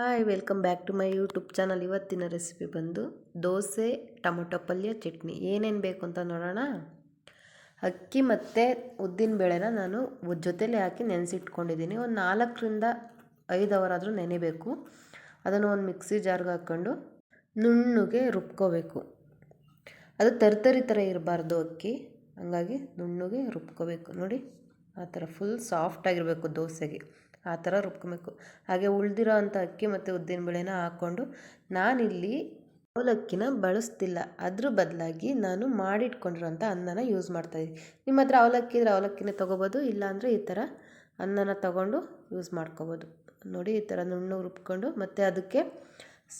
Hi welcome back to my YouTube channel ಇವತ್ತಿನ recipe ಬಂದು dosa, tomato ಪಲ್ಯ, ಚಟ್ನಿ. ಏನೇನು ಬೇಕು ಅಂತ ನೋಡೋಣ? ಅಕ್ಕಿ ಮತ್ತು ಉದ್ದಿನ ಬೇಳೆನ ನಾನು ಜೊತೆಲೆ ಹಾಕಿ ನೆನೆಸಿಟ್ಕೊಂಡಿದ್ದೀನಿ. ಒಂದು ನಾಲ್ಕರಿಂದ ಐದು ಅವರ್ ಆದರೂ ನೆನೆಬೇಕು. ಅದನ್ನು ಒಂದು ಮಿಕ್ಸಿ ಜಾರ್ಗೆ ಹಾಕ್ಕೊಂಡು ನುಣ್ಣಗೆ ರುಬ್ಕೋಬೇಕು. ಅದು ತರ್ತರಿ ಥರ ಇರಬಾರ್ದು ಅಕ್ಕಿ. ಹಂಗಾಗಿ ನುಣ್ಣಗೆ ರುಬ್ಕೋಬೇಕು. ನೋಡಿ, ಆ ಥರ ಫುಲ್ ಸಾಫ್ಟಾಗಿರಬೇಕು ದೋಸೆಗೆ. ಆ ಥರ ರುಬ್ಕೊಬೇಕು. ಹಾಗೆ ಉಳಿದಿರೋ ಅಂಥ ಅಕ್ಕಿ ಮತ್ತು ಉದ್ದಿನ ಬೇಳೆನ ಹಾಕ್ಕೊಂಡು ನಾನಿಲ್ಲಿ ಅವಲಕ್ಕಿನ ಬಳಸ್ತಿಲ್ಲ. ಅದ್ರ ಬದಲಾಗಿ ನಾನು ಮಾಡಿಟ್ಕೊಂಡಿರೋಂಥ ಅನ್ನನ ಯೂಸ್ ಮಾಡ್ತಾಯಿದ್ದೀನಿ ನಿಮ್ಮ ಹತ್ರ ಅವಲಕ್ಕಿ ಇದ್ರೆ ಅವಲಕ್ಕಿನೇ ತೊಗೋಬೋದು, ಇಲ್ಲಾಂದರೆ ಈ ಥರ ಅನ್ನನ ತಗೊಂಡು ಯೂಸ್ ಮಾಡ್ಕೋಬೋದು. ನೋಡಿ, ಈ ಥರ ನುಣ್ಣು ರುಬ್ಕೊಂಡು ಮತ್ತು ಅದಕ್ಕೆ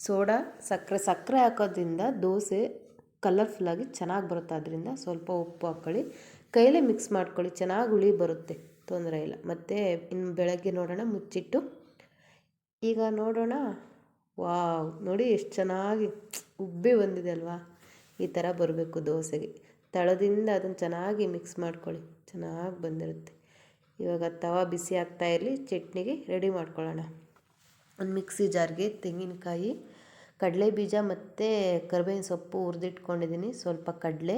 ಸೋಡಾ, ಸಕ್ಕರೆ ಸಕ್ಕರೆ ಹಾಕೋದ್ರಿಂದ ದೋಸೆ ಕಲರ್ಫುಲ್ಲಾಗಿ ಚೆನ್ನಾಗಿ ಬರುತ್ತೆ. ಅದರಿಂದ ಸ್ವಲ್ಪ ಉಪ್ಪು ಹಾಕ್ಕೊಳ್ಳಿ ಕೈಲೇ ಮಿಕ್ಸ್ ಮಾಡ್ಕೊಳ್ಳಿ, ಚೆನ್ನಾಗಿ ಹುಳಿ ಬರುತ್ತೆ. ತೊಂದರೆ ಇಲ್ಲ. ಮತ್ತೆ ಇನ್ನು ಬೆಳಗ್ಗೆ ನೋಡೋಣ ಮುಚ್ಚಿಟ್ಟು. ಈಗ ನೋಡೋಣ. ವಾವ್, ನೋಡಿ ಎಷ್ಟು ಚೆನ್ನಾಗಿ ಉಬ್ಬಿ ಬಂದಿದೆ ಅಲ್ವಾ? ಈ ಥರ ಬರಬೇಕು ದೋಸೆಗೆ. ತಳದಿಂದ ಅದನ್ನು ಚೆನ್ನಾಗಿ ಮಿಕ್ಸ್ ಮಾಡ್ಕೊಳ್ಳಿ. ಚೆನ್ನಾಗಿ ಬಂದಿರುತ್ತೆ. ಇವಾಗ ತವ ಬಿಸಿ ಆಗ್ತಾ ಇರಲಿ, ಚಟ್ನಿಗೆ ರೆಡಿ ಮಾಡ್ಕೊಳ್ಳೋಣ. ಒಂದು ಮಿಕ್ಸಿ ಜಾರ್ಗೆ ತೆಂಗಿನಕಾಯಿ ಕಡಲೆ ಬೀಜ ಮತ್ತು ಕರ್ಬೇವಿನ ಸೊಪ್ಪು ಹುರಿದಿಟ್ಕೊಂಡಿದ್ದೀನಿ. ಸ್ವಲ್ಪ ಕಡಲೆ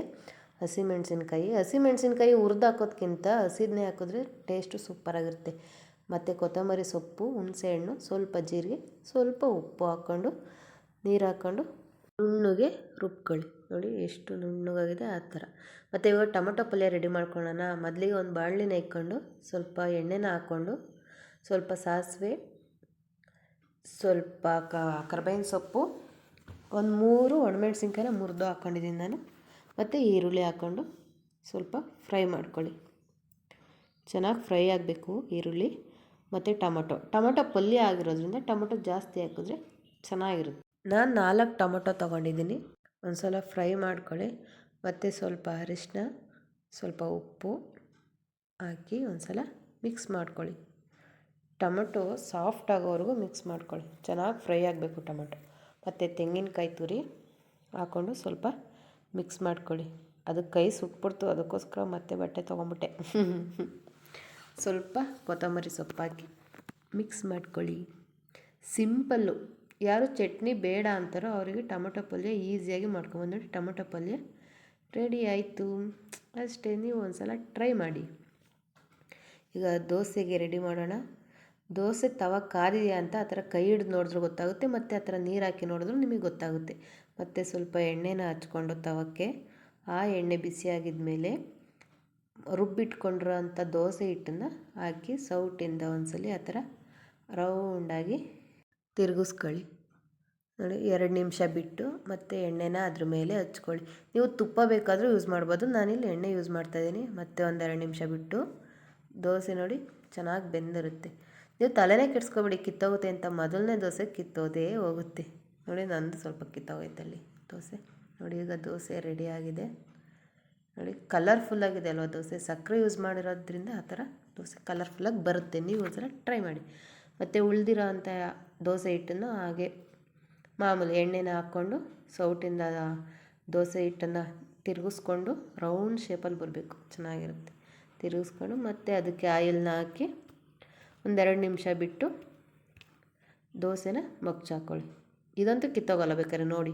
ಹಸಿಮೆಣ್ಸಿನ್ಕಾಯಿ. ಹಸಿಮೆಣಸಿನ್ಕಾಯಿ ಹುರ್ದು ಹಾಕೋದ್ಕಿಂತ ಹಸಿದನ್ನೇ ಹಾಕಿದ್ರೆ ಟೇಸ್ಟು ಸೂಪರಾಗಿರುತ್ತೆ ಮತ್ತು ಕೊತ್ತಂಬರಿ ಸೊಪ್ಪು ಹುಣಸೆಹಣ್ಣು ಸ್ವಲ್ಪ ಜೀರಿಗೆ, ಸ್ವಲ್ಪ ಉಪ್ಪು ಹಾಕ್ಕೊಂಡು ನೀರು ಹಾಕ್ಕೊಂಡು ನುಣ್ಣಗೆ ರುಬ್ಕೊಳ್ಳಿ. ನೋಡಿ ಎಷ್ಟು ನುಣ್ಣಗಾಗಿದೆ ಆ ಥರ. ಮತ್ತು ಇವಾಗ ಟೊಮೊಟೊ ಪಲ್ಯ ರೆಡಿ ಮಾಡ್ಕೊಳ್ಳೋಣ. ಮೊದಲಿಗೆ ಒಂದು ಬಾಣಲಿನ ಇಕ್ಕೊಂಡು ಸ್ವಲ್ಪ ಎಣ್ಣೆನ ಹಾಕ್ಕೊಂಡು ಸ್ವಲ್ಪ ಸಾಸಿವೆ, ಸ್ವಲ್ಪ ಕರ್ಬೇವಿನ ಸೊಪ್ಪು, ಒಂದು ಮೂರು ಒಣಮೆಣ್ಸಿನ್ಕಾಯಿನ ಮುರಿದು ಹಾಕ್ಕೊಂಡಿದ್ದೀನಿ ನಾನು. ಮತ್ತು ಈರುಳ್ಳಿ ಹಾಕ್ಕೊಂಡು ಸ್ವಲ್ಪ ಫ್ರೈ ಮಾಡ್ಕೊಳ್ಳಿ. ಚೆನ್ನಾಗಿ ಫ್ರೈ ಆಗಬೇಕು ಈರುಳ್ಳಿ ಮತ್ತು ಟೊಮೊಟೊ. ಟೊಮೊಟೊ ಪಲ್ಯ ಆಗಿರೋದ್ರಿಂದ ಟೊಮೊಟೊ ಜಾಸ್ತಿ ಹಾಕಿದ್ರೆ ಚೆನ್ನಾಗಿರುತ್ತೆ. ನಾನು ನಾಲ್ಕು ಟೊಮೊಟೊ ತೊಗೊಂಡಿದ್ದೀನಿ. ಒಂದು ಸಲ ಫ್ರೈ ಮಾಡ್ಕೊಳ್ಳಿ. ಮತ್ತು ಸ್ವಲ್ಪ ಅರಿಶಿನ ಸ್ವಲ್ಪ ಉಪ್ಪು ಹಾಕಿ ಒಂದು ಸಲ ಮಿಕ್ಸ್ ಮಾಡ್ಕೊಳ್ಳಿ. ಟೊಮೊಟೊ ಸಾಫ್ಟ್ ಆಗೋವರೆಗೂ ಮಿಕ್ಸ್ ಮಾಡ್ಕೊಳ್ಳಿ. ಚೆನ್ನಾಗಿ ಫ್ರೈ ಆಗಬೇಕು ಟೊಮೊಟೊ. ಮತ್ತು ತೆಂಗಿನಕಾಯಿ ತುರಿ ಹಾಕ್ಕೊಂಡು ಸ್ವಲ್ಪ ಮಿಕ್ಸ್ ಮಾಡ್ಕೊಳ್ಳಿ. ಅದಕ್ಕೆ ಕೈ ಸುಟ್ಬಿಡ್ತು. ಅದಕ್ಕೋಸ್ಕರ ಮತ್ತೆ ಬಟ್ಟೆ ತೊಗೊಂಬಿಟ್ಟೆ. ಸ್ವಲ್ಪ ಕೊತ್ತಂಬರಿ ಸೊಪ್ಪಾಕಿ ಮಿಕ್ಸ್ ಮಾಡ್ಕೊಳ್ಳಿ. ಸಿಂಪಲ್ಲು. ಯಾರು ಚಟ್ನಿ ಬೇಡ ಅಂತಾರೋ ಅವರಿಗೆ ಟೊಮೊಟೊ ಪಲ್ಯ ಈಸಿಯಾಗಿ ಮಾಡ್ಕೊಂಬಂದ್ಬಿಟ್ಟು ಟೊಮೊಟೊ ಪಲ್ಯ ರೆಡಿ ಆಯಿತು. ಅಷ್ಟೇ, ನೀವು ಒಂದು ಸಲ ಟ್ರೈ ಮಾಡಿ. ಈಗ ದೋಸೆಗೆ ರೆಡಿ ಮಾಡೋಣ. ದೋಸೆ ತವ ಕಾದಿದೆಯಾ ಅಂತ ಆ ಥರ ಕೈ ಹಿಡಿದು ನೋಡಿದ್ರೆ ಗೊತ್ತಾಗುತ್ತೆ, ಮತ್ತು ಆ ಥರ ನೀರು ಹಾಕಿ ನೋಡಿದ್ರು ನಿಮಗೆ ಗೊತ್ತಾಗುತ್ತೆ. ಮತ್ತು ಸ್ವಲ್ಪ ಎಣ್ಣೆನ ಹಚ್ಕೊಂಡು ತವಕ್ಕೆ, ಆ ಎಣ್ಣೆ ಬಿಸಿಯಾಗಿದ ಮೇಲೆ ರುಬ್ಬಿಟ್ಕೊಂಡಿರೋ ಅಂಥ ದೋಸೆ ಹಿಟ್ಟನ್ನು ಹಾಕಿ ಸೌಟಿಂದ ಒಂದ್ಸಲಿ ಆ ಥರ ರೌಂಡಾಗಿ ತಿರುಗಿಸ್ಕೊಳ್ಳಿ. ನೋಡಿ, ಎರಡು ನಿಮಿಷ ಬಿಟ್ಟು ಮತ್ತು ಎಣ್ಣೆನ ಅದ್ರ ಮೇಲೆ ಹಚ್ಕೊಳ್ಳಿ. ನೀವು ತುಪ್ಪ ಬೇಕಾದರೂ ಯೂಸ್ ಮಾಡ್ಬೋದು, ನಾನಿಲ್ಲಿ ಎಣ್ಣೆ ಯೂಸ್ ಮಾಡ್ತಾಯಿದ್ದೀನಿ ಮತ್ತೆ ಒಂದೆರಡು ನಿಮಿಷ ಬಿಟ್ಟು ದೋಸೆ ನೋಡಿ ಚೆನ್ನಾಗಿ ಬೆಂದಿರುತ್ತೆ. ನೀವು ತಲೆನೇ ಕೆಡಿಸ್ಕೊಬೇಡಿ, ಕಿತ್ತೋಗುತ್ತೆ ಅಂತ ಮೊದಲನೇ ದೋಸೆ ಕಿತ್ತೋದೇ ಹೋಗುತ್ತೆ. ನೋಡಿ, ನಂದು ಸ್ವಲ್ಪ ಕಿತ್ತೋಗೈತಲ್ಲಿ ದೋಸೆ. ನೋಡಿ, ಈಗ ದೋಸೆ ರೆಡಿ ಆಗಿದೆ. ನೋಡಿ ಕಲರ್ಫುಲ್ಲಾಗಿದೆ ಅಲ್ವಾ ದೋಸೆ? ಸಕ್ಕರೆ ಯೂಸ್ ಮಾಡಿರೋದ್ರಿಂದ ಆ ಥರ ದೋಸೆ ಕಲರ್ಫುಲ್ಲಾಗಿ ಬರುತ್ತೆ. ನೀವು ಒಂದ್ಸಲ ಟ್ರೈ ಮಾಡಿ. ಮತ್ತು ಉಳಿದಿರೋ ಅಂಥ ದೋಸೆ ಹಿಟ್ಟನ್ನು ಹಾಗೆ ಮಾಮೂಲಿ ಎಣ್ಣೆನ ಹಾಕ್ಕೊಂಡು ಸೌಟಿಂದ ದೋಸೆ ಹಿಟ್ಟನ್ನು ತಿರುಗಿಸ್ಕೊಂಡು ರೌಂಡ್ ಶೇಪಲ್ಲಿ ಬರಬೇಕು. ಚೆನ್ನಾಗಿರುತ್ತೆ. ತಿರುಗಿಸ್ಕೊಂಡು ಮತ್ತು ಅದಕ್ಕೆ ಆಯಿಲ್ನ ಹಾಕಿ ಒಂದೆರಡು ನಿಮಿಷ ಬಿಟ್ಟು ದೋಸೆನ ಮಗ್ಚಾಕೊಳ್ಳಿ. ಇದಂತೂ ಕಿತ್ತೋಗಲ್ಲ ಬೇಕಾದ್ರೆ ನೋಡಿ,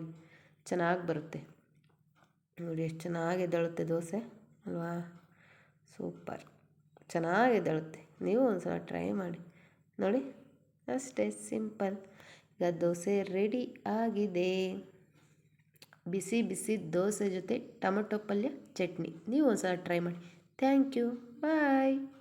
ಚೆನ್ನಾಗಿ ಬರುತ್ತೆ. ನೋಡಿ ಎಷ್ಟು ಚೆನ್ನಾಗಿ ಎದ್ದೇಳುತ್ತೆ ದೋಸೆ, ಅಲ್ವಾ? ಸೂಪರ್. ಚೆನ್ನಾಗಿ ಎದ್ದೇಳುತ್ತೆ. ನೀವು ಒಂದು ಸಲ ಟ್ರೈ ಮಾಡಿ. ನೋಡಿ, ಅಷ್ಟೇ ಸಿಂಪಲ್. ಈಗ ದೋಸೆ ರೆಡಿ ಆಗಿದೆ. ಬಿಸಿ ಬಿಸಿ ದೋಸೆ ಜೊತೆ ಟೊಮೊಟೊ ಪಲ್ಯ ಚಟ್ನಿ. ನೀವು ಒಂದು ಸಲ ಟ್ರೈ ಮಾಡಿ. Thank you. ಬಾಯ್.